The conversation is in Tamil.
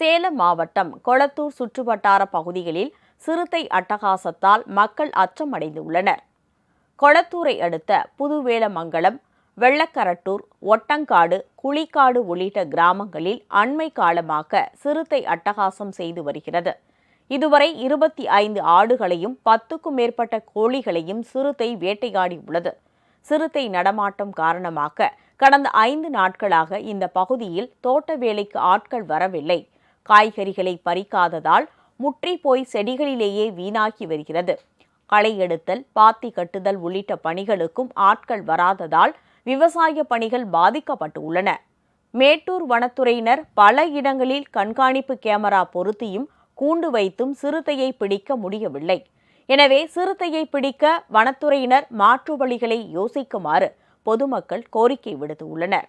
சேலம் மாவட்டம் கொளத்தூர் சுற்றுவட்டார பகுதிகளில் சிறுத்தை அட்டகாசத்தால் மக்கள் அச்சமடைந்துள்ளனர். கொளத்தூரை அடுத்த புதுவேலமங்கலம் வெள்ளக்கரட்டூர் ஒட்டங்காடு குளிக்காடு உள்ளிட்ட கிராமங்களில் அண்மை காலமாக சிறுத்தை அட்டகாசம் செய்து வருகிறது. இதுவரை இருபத்தி ஐந்து ஆடுகளையும் பத்துக்கும் மேற்பட்ட கோழிகளையும் சிறுத்தை வேட்டையாடி உள்ளது. சிறுத்தை நடமாட்டம் காரணமாக கடந்த ஐந்து நாட்களாக இந்த பகுதியில் தோட்ட வேலைக்கு ஆட்கள் வரவில்லை. காய்கறிகளை பறிக்காததால் முற்றி போய் செடிகளிலேயே வீணாகி வருகிறது. களை எடுத்தல் பாத்தி கட்டுதல் உள்ளிட்ட பணிகளுக்கும் ஆட்கள் வராததால் விவசாய பணிகள் பாதிக்கப்பட்டு உள்ளன. மேட்டூர் வனத்துறையினர் பல இடங்களில் கண்காணிப்பு கேமரா பொருத்தியும் கூண்டு வைத்தும் சிறுத்தையை பிடிக்க முடியவில்லை. எனவே சிறுத்தையை பிடிக்க வனத்துறையினர் மாற்று வழிகளை யோசிக்குமாறு பொதுமக்கள் கோரிக்கை விடுத்துள்ளனர்.